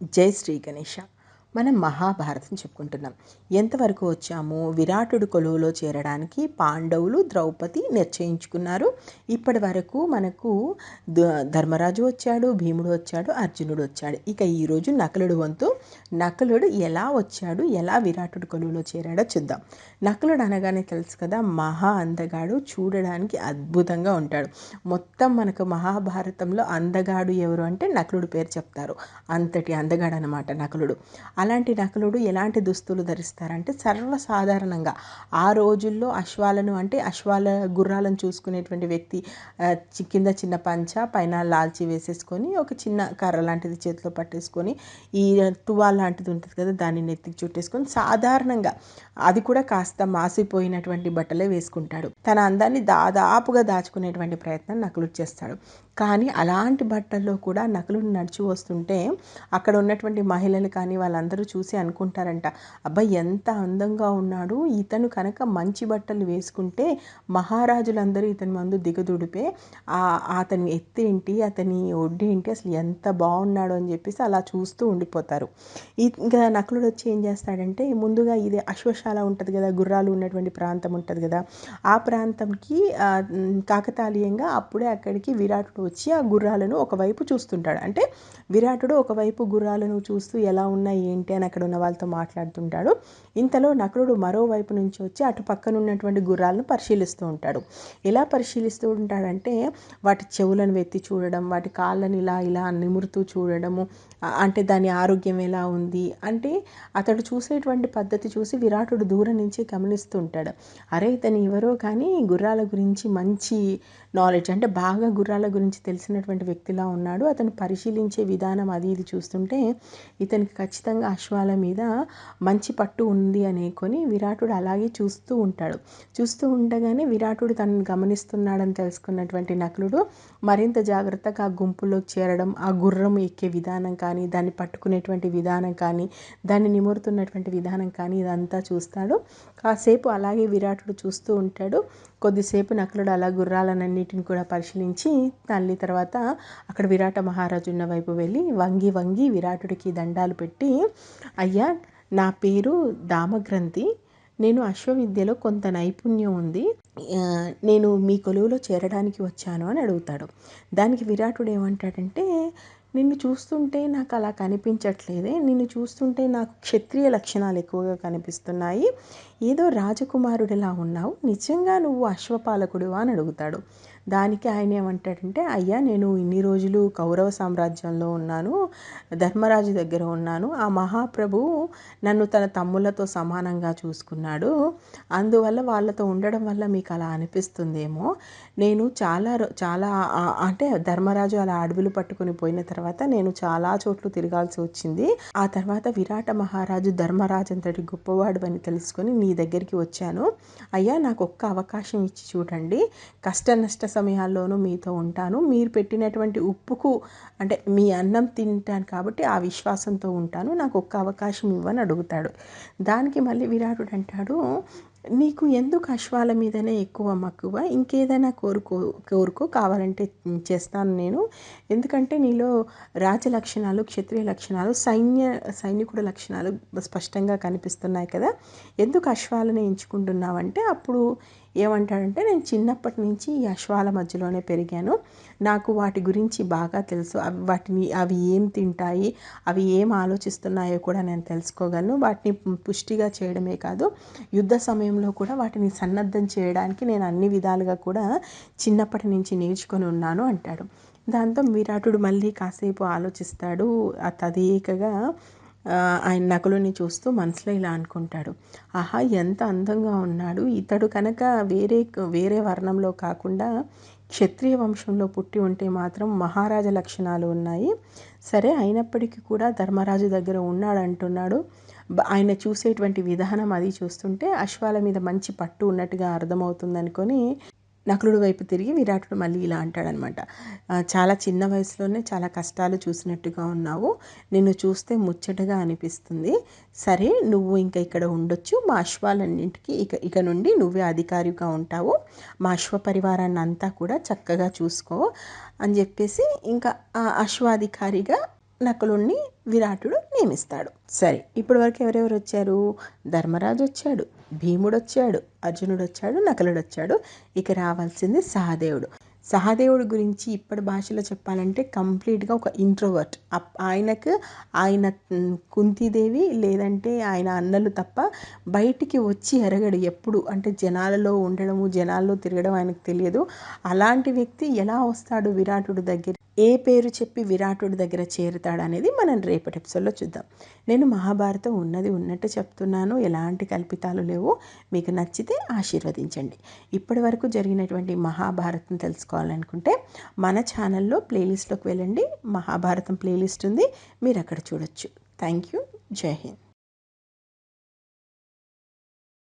జై శ్రీ గణేష మనం మహాభారతం చెప్పుకుంటున్నాం. ఎంతవరకు వచ్చాము విరాటుడు కొలువులో చేరడానికి పాండవులు ద్రౌపది నిశ్చయించుకున్నారు. ఇప్పటి వరకు మనకు ధర్మరాజు వచ్చాడు భీముడు వచ్చాడు అర్జునుడు వచ్చాడు. ఇక ఈరోజు నకులుడు వంతు నకులుడు ఎలా వచ్చాడు ఎలా విరాటుడు కొలువులో చేరాడో చూద్దాం. నకులుడు అనగానే తెలుసు కదా మహా అందగాడు చూడడానికి అద్భుతంగా ఉంటాడు. మొత్తం మనకు మహాభారతంలో అందగాడు ఎవరు అంటే నకులుడు పేరు చెప్తారు. అంతటి అందగాడు అనమాట నకులుడు. అలాంటి నకులుడు ఎలాంటి దుస్తులు ధరిస్తారంటే సర్వసాధారణంగా ఆ రోజుల్లో అశ్వాలను అంటే అశ్వాల గుర్రాలను చూసుకునేటువంటి వ్యక్తి కింద చిన్న పంచ పైన లాల్చి వేసేసుకొని ఒక చిన్న కర్ర లాంటిది చేతిలో పట్టేసుకొని ఈ తువా లాంటిది ఉంటుంది కదా దాన్ని నెత్తికి చుట్టేసుకొని సాధారణంగా అది కూడా కాస్త మాసిపోయినటువంటి బట్టలే వేసుకుంటాడు. తన అందాన్ని దాదాపుగా దాచుకునేటువంటి ప్రయత్నం నకులు చేస్తాడు. కానీ అలాంటి బట్టల్లో కూడా నకులు నడిచి వస్తుంటే అక్కడ ఉన్నటువంటి మహిళలు కానీ వాళ్ళందరూ అందరూ చూసి అనుకుంటారంట అబ్బాయి ఎంత అందంగా ఉన్నాడు. ఇతను కనుక మంచి బట్టలు వేసుకుంటే మహారాజులందరూ ఇతని మందు దిగదుడిపే. అతని ఎత్తేంటి అతని ఒడ్డేంటి అసలు ఎంత బాగున్నాడు అని చెప్పేసి అలా చూస్తూ ఉండిపోతారు. ఇంకా నకులుడు వచ్చి ఏం చేస్తాడంటే ముందుగా ఇది అశ్వశాల ఉంటుంది కదా గుర్రాలు ఉన్నటువంటి ప్రాంతం ఉంటుంది కదా ఆ ప్రాంతంకి కాకతాళీయంగా అప్పుడే అక్కడికి విరాటుడు వచ్చి ఆ గుర్రాలను ఒకవైపు చూస్తుంటాడు. అంటే విరాటుడు ఒకవైపు గుర్రాలను చూస్తూ ఎలా ఉన్నాయి ఏంటి అని అక్కడ ఉన్న వాళ్ళతో మాట్లాడుతుంటాడు. ఇంతలో నకులుడు మరోవైపు నుంచి వచ్చి అటు పక్కన ఉన్నటువంటి గుర్రాలను పరిశీలిస్తూ ఉంటాడు. ఎలా పరిశీలిస్తూ ఉంటాడంటే వాటి చెవులను వెత్తి చూడడం వాటి కాళ్ళని ఇలా ఇలా నిమురుతూ చూడడము అంటే దాని ఆరోగ్యం ఎలా ఉంది అంటే అతడు చూసేటువంటి పద్ధతి చూసి విరాటుడు దూరం నుంచి గమనిస్తూ ఉంటాడు. అరే ఇతను ఎవరో కానీ గుర్రాల గురించి మంచి నాలెడ్జ్ అంటే బాగా గుర్రాల గురించి తెలిసినటువంటి వ్యక్తిలా ఉన్నాడు. అతను పరిశీలించే విధానం అది ఇది చూస్తుంటే ఇతనికి ఖచ్చితంగా అశ్వాల మీద మంచి పట్టు ఉంది అనేకొని విరాటుడు అలాగే చూస్తూ ఉంటాడు. చూస్తూ ఉండగానే విరాటుడు తనను గమనిస్తున్నాడని తెలుసుకున్నటువంటి నకులుడు మరింత జాగ్రత్తగా ఆ గుంపులోకి చేరడం ఆ గుర్రం ఎక్కే విధానం కానీ దాన్ని పట్టుకునేటువంటి విధానం కానీ దాన్ని నిమురుతున్నటువంటి విధానం కానీ ఇదంతా చూస్తాడు. కాసేపు అలాగే విరాటుడు చూస్తూ ఉంటాడు. కొద్దిసేపు నకులుడు అలా గుర్రాలన్నింటిని కూడా పరిశీలించి తల్లి తర్వాత అక్కడ విరాట మహారాజు ఉన్న వైపు వెళ్ళి వంగి వంగి విరాటుడికి దండాలు పెట్టి అయ్యా నా పేరు దామగ్రంథి. నేను అశ్వవిద్యలో కొంత నైపుణ్యం ఉంది. నేను మీ కొలువులో చేరడానికి వచ్చాను అని అడుగుతాడు. దానికి విరాటుడు ఏమంటాడంటే నిన్ను చూస్తుంటే నాకు అలా కనిపించట్లేదే. నిన్ను చూస్తుంటే నాకు క్షత్రియ లక్షణాలు ఎక్కువగా కనిపిస్తున్నాయి. ఏదో రాజకుమారుడిలా ఉన్నావు. నిజంగా నువ్వు అశ్వపాలకుడు అని అడుగుతాడు. దానికి ఆయన ఏమంటాడంటే అయ్యా నేను ఇన్ని రోజులు కౌరవ సామ్రాజ్యంలో ఉన్నాను ధర్మరాజు దగ్గర ఉన్నాను. ఆ మహాప్రభు నన్ను తన తమ్ములతో సమానంగా చూసుకున్నాడు. అందువల్ల వాళ్ళతో ఉండడం వల్ల మీకు అలా అనిపిస్తుందేమో. నేను చాలా చాలా అంటే ధర్మరాజు అలా అడవులు పట్టుకుని పోయిన తర్వాత నేను చాలా చోట్ల తిరగాల్సి వచ్చింది. ఆ తర్వాత విరాట మహారాజు ధర్మరాజు అంతటి గొప్పవాడు అని తెలుసుకొని నీ దగ్గరికి వచ్చాను. అయ్యా నాకు ఒక్క అవకాశం ఇచ్చి చూడండి. కష్ట నష్ట సమయాల్లోనూ మీతో ఉంటాను. మీరు పెట్టినటువంటి ఉప్పుకు అంటే మీ అన్నం తింటాను కాబట్టి ఆ విశ్వాసంతో ఉంటాను. నాకు ఒక్క అవకాశం ఇవ్వని అడుగుతాడు. దానికి మళ్ళీ విరాటుడు అంటాడు నీకు ఎందుకు అశ్వాల మీదనే ఎక్కువ మక్కువ? ఇంకేదైనా కోరుకో కోరుకో కావాలంటే చేస్తాను నేను. ఎందుకంటే నీలో రాజ లక్షణాలు క్షత్రియ లక్షణాలు సైన్య సైనికుడు లక్షణాలు స్పష్టంగా కనిపిస్తున్నాయి కదా. ఎందుకు అశ్వాలని ఎంచుకుంటున్నావంటే అప్పుడు ఏమంటాడంటే నేను చిన్నప్పటి నుంచి ఈ అశ్వాల మధ్యలోనే పెరిగాను. నాకు వాటి గురించి బాగా తెలుసు. అవి వాటిని అవి ఏం తింటాయి అవి ఏం ఆలోచిస్తున్నాయో కూడా నేను తెలుసుకోగలను. వాటిని పుష్టిగా చేయడమే కాదు యుద్ధ సమయంలో కూడా వాటిని సన్నద్ధం చేయడానికి నేను అన్ని విధాలుగా కూడా చిన్నప్పటి నుంచి నేర్చుకొని ఉన్నాను అంటాడు. దాంతో విరాటుడు మళ్ళీ కాసేపు ఆలోచిస్తాడు. తదేకగా ఆయన నకులుని చూస్తూ మనసులో ఇలా అనుకుంటాడు. ఆహా ఎంత అందంగా ఉన్నాడు. ఇతడు కనుక వేరే వేరే వర్ణంలో కాకుండా క్షత్రియ వంశంలో పుట్టి ఉంటే మాత్రం మహారాజ లక్షణాలు ఉన్నాయి. సరే అయినప్పటికీ కూడా ధర్మరాజు దగ్గర ఉన్నాడు అంటున్నాడు ఆయన చూసేటువంటి విధానం అది చూస్తుంటే అశ్వాల మీద మంచి పట్టు ఉన్నట్టుగా అర్థమవుతుంది అనుకొని నకులుడు వైపు తిరిగి విరాటుడు మళ్ళీ ఇలా అంటాడనమాట. చాలా చిన్న వయసులోనే చాలా కష్టాలు చూసినట్టుగా ఉన్నావు. నిన్ను చూస్తే ముచ్చటగా అనిపిస్తుంది. సరే నువ్వు ఇంకా ఇక్కడ ఉండొచ్చు. మా అశ్వాలన్నింటికి ఇక ఇక నుండి నువ్వే అధికారిగా ఉంటావు. మా అశ్వ పరివారాన్ని అంతా కూడా చక్కగా చూసుకో అని చెప్పేసి ఇంకా ఆ అశ్వాధికారిగా నకులుణ్ణి విరాటుడు నియమిస్తాడు. సరే ఇప్పటి వరకు ఎవరెవరు వచ్చారు? ధర్మరాజు వచ్చాడు. భీముడు వచ్చాడు నకలుడొచ్చాడు. నకులుడు వచ్చాడు ఇక రావాల్సింది సహదేవుడు. సహదేవుడి గురించి ఇప్పటి భాషలో చెప్పాలంటే కంప్లీట్గా ఒక ఇంట్రోవర్ట్. ఆయనకు ఆయన కుంతీదేవి లేదంటే ఆయన అన్నలు తప్ప బయటికి వచ్చి ఎరగడు ఎప్పుడు. అంటే జనాలలో ఉండడము జనాల్లో తిరగడం ఆయనకు తెలియదు. అలాంటి వ్యక్తి ఎలా వస్తాడు విరాటుడు దగ్గర ఏ పేరు చెప్పి విరాటుడి దగ్గర చేరుతాడు అనేది మనం రేపటి ఎపిసోడ్లో చూద్దాం. నేను మహాభారతం ఉన్నది ఉన్నట్టు చెప్తున్నాను. ఎలాంటి కల్పితాలు లేవు. మీకు నచ్చితే ఆశీర్వదించండి. ఇప్పటి వరకు జరిగినటువంటి మహాభారతం తెలుసుకోవాలనుకుంటే మన ఛానల్లో ప్లేలిస్ట్లోకి వెళ్ళండి. మహాభారతం ప్లేలిస్ట్ ఉంది. మీరు అక్కడ చూడొచ్చు. Thank you. జై హింద్.